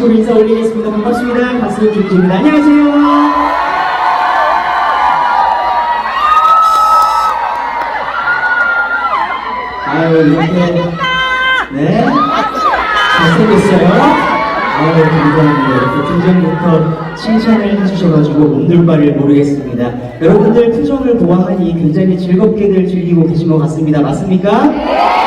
정식으로 인사 올리겠습니다. 반갑습니다. 가수 김지입니다. 안녕하세요. 아유, 이렇게. 네. 잘생겼어요. 아유, 감사합니다. 이렇게 등장부터 칭찬을 해주셔가지고 몸둘 바를 모르겠습니다. 여러분들 표정을 보아하니 굉장히 즐겁게들 즐기고 계신 것 같습니다. 맞습니까?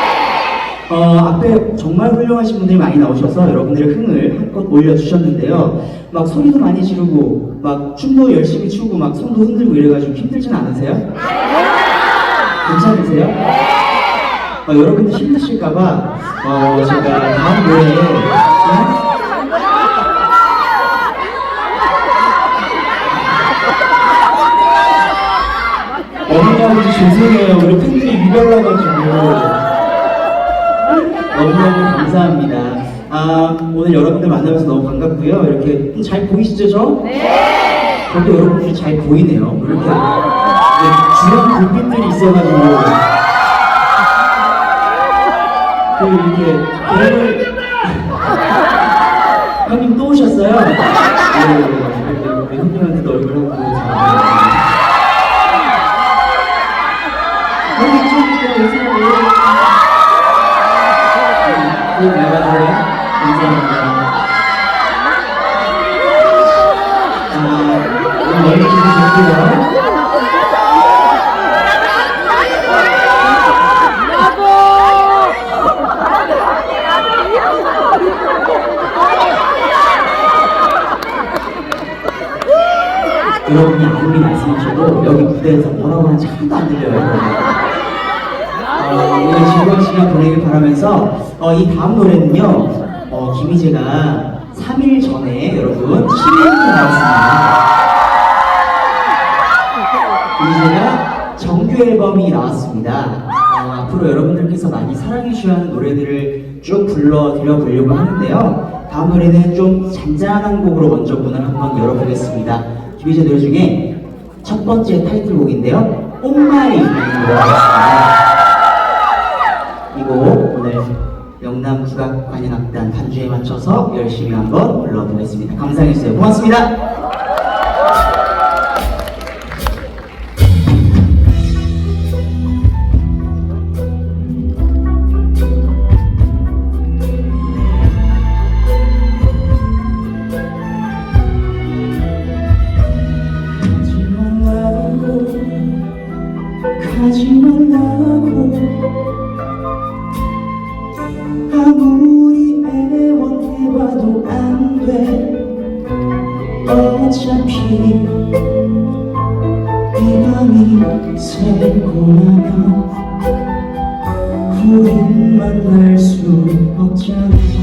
어, 앞에 정말 훌륭하신 분들이 많이 나오셔서 여러분들의 흥을 한껏 올려주셨는데요. 막 소리도 많이 지르고, 막 춤도 열심히 추고, 막 손도 흔들고 이래가지고 힘들진 않으세요? 괜찮으세요? 어, 여러분들 힘드실까봐, 어, 제가 다음 노래에, 네? 어머니 아버지 죄송해요. 우리 팬들이 미달라가지고. 너무너무 감사합니다. 아, 오늘 여러분들 만나면서 너무 반갑고요. 이렇게 잘 보이시죠, 저? 네. 저도 여러분들이 잘 보이네요. 이렇게 네, 주한 불빛들이 있어가지고 그 이렇게 개를 형님 또 오셨어요? 네, 네, 형님한테도 얼굴 한번 보여주세요. 여기 좀 인사하고. 네, 나가세요. 감사합니다. 아, 여러분이 아무리 말씀하셔도 여기 무대에서 뭐라고 하는지 하나도 안 들려요. 오늘 즐거운 시간 보내길 바라면서 어, 이 다음 노래는요 어, 김희재가 3일 전에 여러분 7일째 나왔습니다. 김희재가 정규 앨범이 나왔습니다. 어, 앞으로 여러분들께서 많이 사랑해 주셔야 하는 노래들을 쭉 불러 드려 보려고 하는데요. 다음 노래는 좀 잔잔한 곡으로 먼저 문을 한번 열어보겠습니다. 김희재 노래 중에 첫 번째 타이틀곡인데요. 옴마이 라는 노래가 있습니다 이곡 오늘 영남 국악 관현악단 반주에 맞춰서 열심히 한번 불러보겠습니다. 감상해주세요. 고맙습니다. 만날 수 없잖아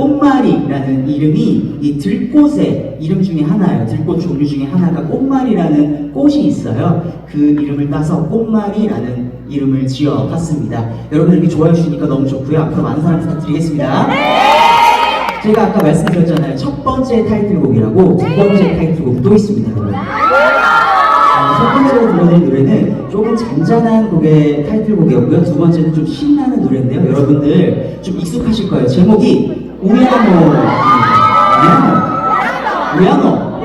꽃말이라는 이름이 이 들꽃의 이름 중에 하나예요. 들꽃 종류 중에 하나가 꽃말이라는 꽃이 있어요. 그 이름을 따서 꽃말이라는 이름을 지어봤습니다. 여러분들 이렇게 좋아해 주시니까 너무 좋고요. 앞으로 많은 사랑 부탁드리겠습니다. 제가 아까 말씀드렸잖아요. 첫 번째 타이틀곡이라고 두 번째 타이틀곡도 있습니다. 여러분. 어, 첫 번째로 들려드린 노래는 조금 잔잔한 곡의 타이틀곡이었고요. 두 번째는 좀 신나는 노래인데요. 여러분들 좀 익숙하실 거예요. 제목이 우야노입니다. 우야노. 우야노.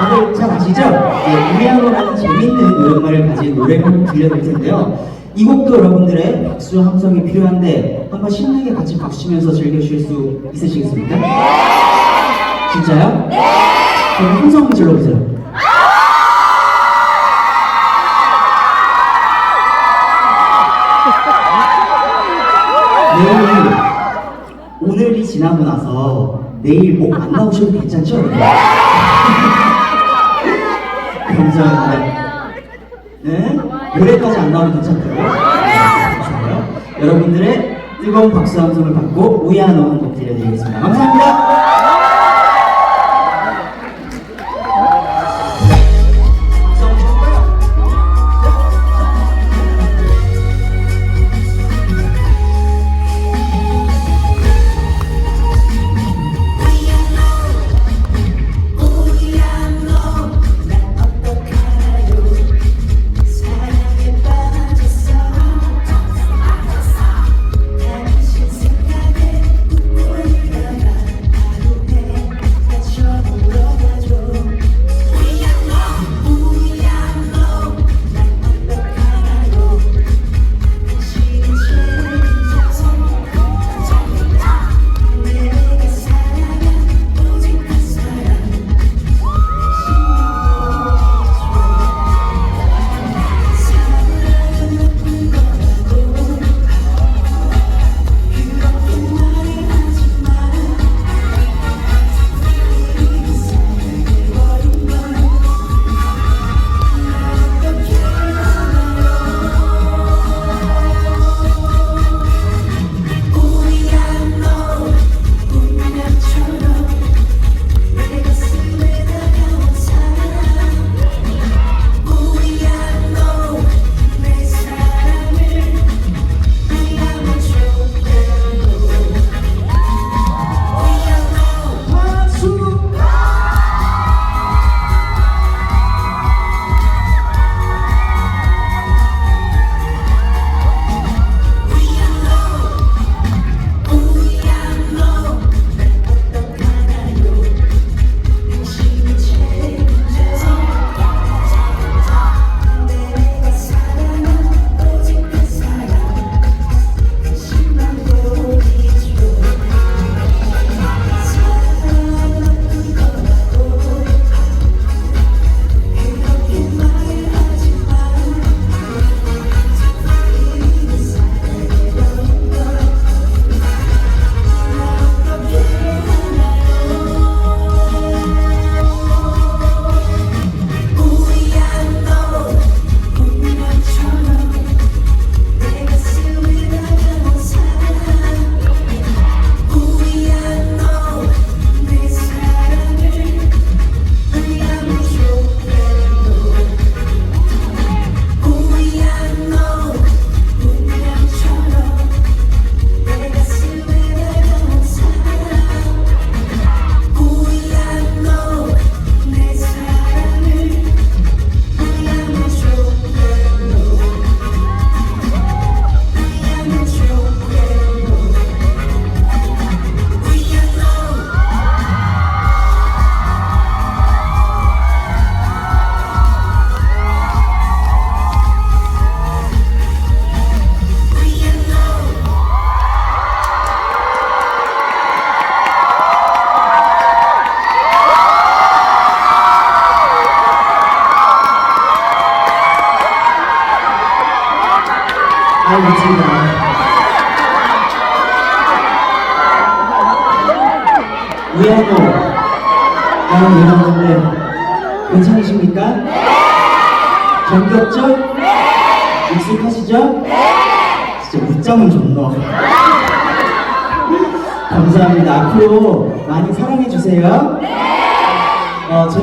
다들 잘 아시죠? 네, 우야노라는 재밌는 노랫말을 가진 노래를 들려드릴 텐데요. 이 곡도 여러분들의 박수 함성이 필요한데 한번 신나게 같이 박수 치면서 즐겨주실 수 있으시겠습니까? 진짜요? 네! 그럼 함성 질러보세요. 내일 오늘이 지나고 나서 내일 목 안 나오셔도 괜찮죠? 감사합니다. 네? 노래까지 안 나오면 괜찮다고요? 네, 좋아요. 여러분들의 뜨거운 박수 함성을 받고 우야노 한곡 들려드리겠습니다. 감사합니다.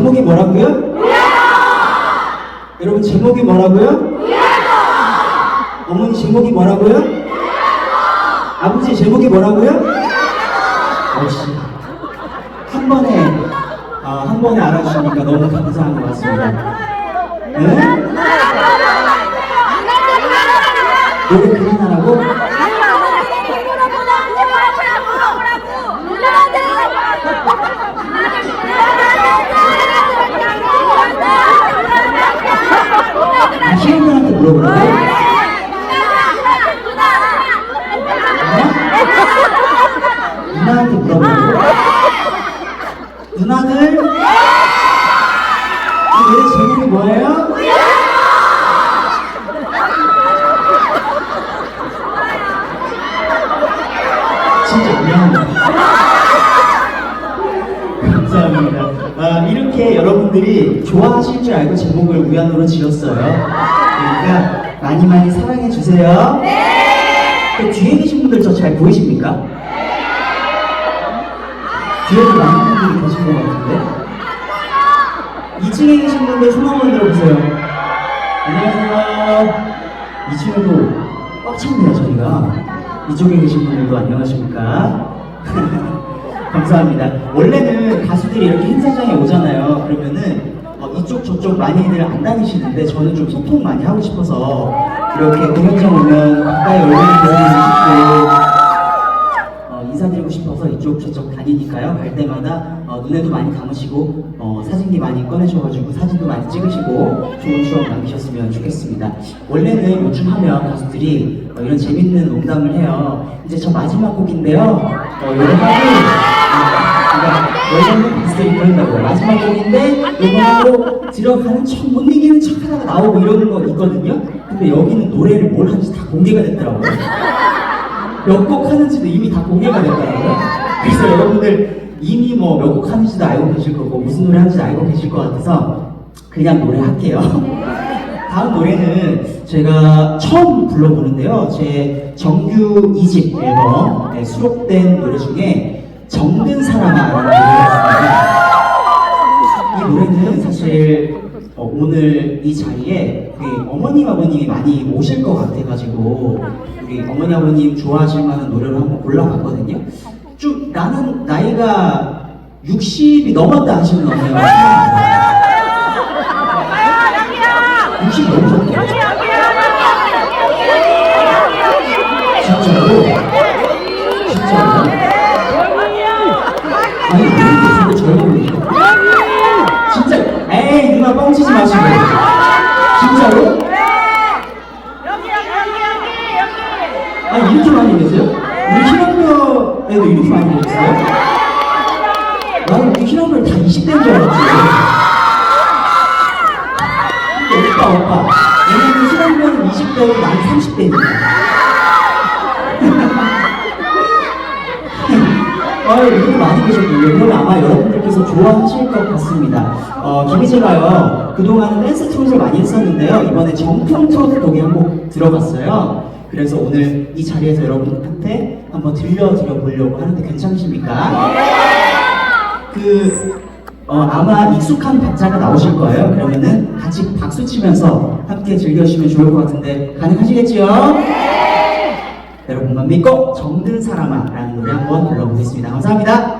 제목이 뭐라고요? 여러분 제목이 뭐라고요? 어머니 제목이 뭐라고요? 아버지 제목이 뭐라고요? 역시 한 번에 아, 한 번에 알아주시니까 너무 감사한 것 같습니다. 네 그만하라고? 아, 희연이한테 물어보라고? 누나한테 물어보라고? 누나들? 이 노래 제목이 뭐예요? 진짜 미안합니다. 감사합니다. 아, 이렇게 여러분들이 좋아하실 줄 알고 제목을 우연으로 지었어요. 그러니까 많이 많이 사랑해 주세요. 네. 뒤에 계신 분들 저 잘 보이십니까? 뒤에도 많은 분들이 계신 것 같은데. 2층에 계신 분들 손 한번 들어보세요. 안녕하세요. 2층에도 꽉 찼네요, 저희가. 이쪽에 계신 분들도 안녕하십니까? 감사합니다. 원래는 가수들이 이렇게 행사장에 오잖아요. 그러면은 어, 이쪽 저쪽 많이들 안 다니시는데 저는 좀 소통 많이 하고 싶어서 이렇게 공연장 오면 가까이 얼굴이 보이고 싶고 어, 인사드리고 싶어서 이쪽 저쪽 다니니까요. 갈 때마다 어, 눈에도 많이 감으시고 어, 사진기 많이 꺼내셔가지고 사진도 많이 찍으시고 좋은 추억 남기셨으면 좋겠습니다. 원래는 요즘 하면 가수들이 어, 이런 재밌는 농담을 해요. 이제 저 마지막 곡인데요. 어, 여러 가지 원래는 가수들이 그런다고요. 마지막 곡인데 이거 하고 들어가는 척 못 이기는 척 하다가 나오고 이러는 거 있거든요. 근데 여기는 노래를 뭘 하는지 다 공개가 됐더라고요. 몇 곡 하는지도 이미 다 공개가 됐더라고요. 그래서 여러분들 이미 뭐 몇 곡 하는지도 알고 계실 거고 무슨 노래 하는지도 알고 계실 것 같아서 그냥 노래 할게요. 다음 노래는 제가 처음 불러보는데요. 제 정규 2집 앨범에 수록된 노래 중에 정든 노래가 있습니다. 이 노래는 사실 어, 오늘 이 자리에 우리 어머님 아버님이 많이 오실 것 같아가지고 우리 어머니 아버님 좋아하실 만한 노래를 한번 골라봤거든요. 좀 나는 나이가 60이 넘었다 하시는 어머니 60 넘으셨대요. 진짜로? 진짜로? 아니 왜 이렇게 근데 젊은 진짜 에이 누나 뻥치지 마시고 진짜로? 아니 이렇게 많이 계세요? 우리 희랑녀에도 이렇게 많이 계세요? 나는 우리 희랑녀를 다 20대인 줄 알았지 근데 오빠 오빠 왜냐면 희랑녀는 20대고 난 30대니까 아유, 이렇게 많이 계셨군요. 그러면 아마 여러분들께서 좋아하실 것 같습니다. 어, 김희재가요, 그동안은 댄스 트롯을 많이 했었는데요. 이번에 정통 트로트 곡이 한곡 들어갔어요. 그래서 오늘 이 자리에서 여러분한테 한번 들려드려 보려고 하는데 괜찮으십니까? 그, 어, 아마 익숙한 박자가 나오실 거예요. 그러면은 같이 박수 치면서 함께 즐겨주시면 좋을 것 같은데, 가능하시겠지요? 여러분만 믿고 정든 사람아 라는 노래 한번 불러보겠습니다. 감사합니다.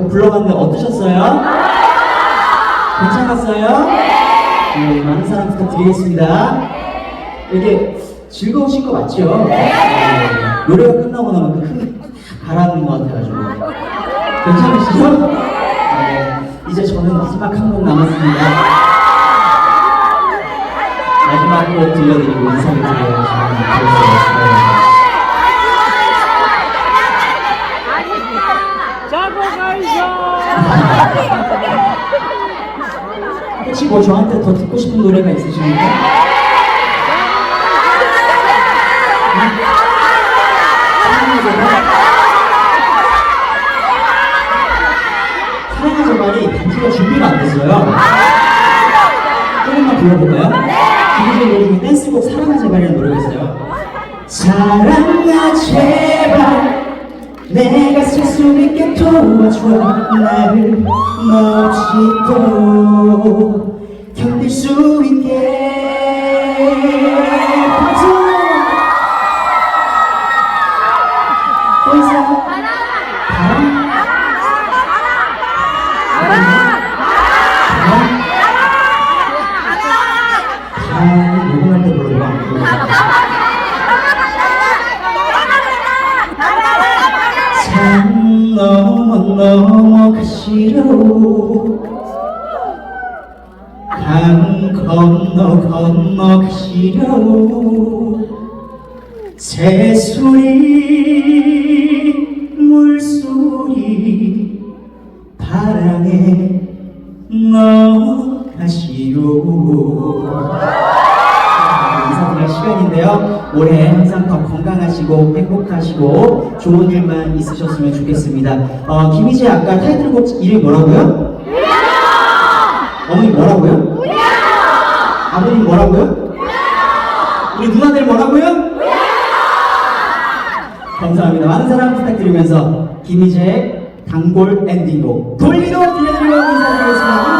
것 같아요. 불러봤는데 어떠셨어요? 괜찮았어요? 네, 많은 사랑 부탁드리겠습니다. 이렇게 즐거우신 거 맞죠? 네. 노래가 끝나고 나면 그 흥이 가라앉는 것 같아가지고. 괜찮으시죠? 네. 이제 저는 마지막 한 곡 남았습니다. 마지막 곡 들려드리고 인사를 드려야 저는. 자고 가이죠. 혹시 뭐 저한테 더 듣고 싶은 노래가 있으십니까? 사랑하자 말이 단지가 준비가 안 됐어요. 조금만 불러볼까요? 김희재 노래 중에 댄스곡 사랑하자 말이라는 노래가 있어요. 사랑아 제발 내가 쓸 수 있게 도와줘 나를 너 없이 또 견딜 수 있게 넘어 넘어가시려 강 건너 건너 가시려 새소리 물소리 바람에 넘어가시오. 인사드릴 시간인데요. 올해 건강하시고 행복하시고 좋은 일만 있으셨으면 좋겠습니다. 어, 김희재 아까 타이틀곡 이름이 뭐라고요? 어머니 뭐라고요? 아버님 뭐라고요? 우리 누나들 뭐라고요? 감사합니다. 많은 사랑 부탁드리면서 김희재의 단골 엔딩곡 돌리도 들려드리고 인사드리겠습니다.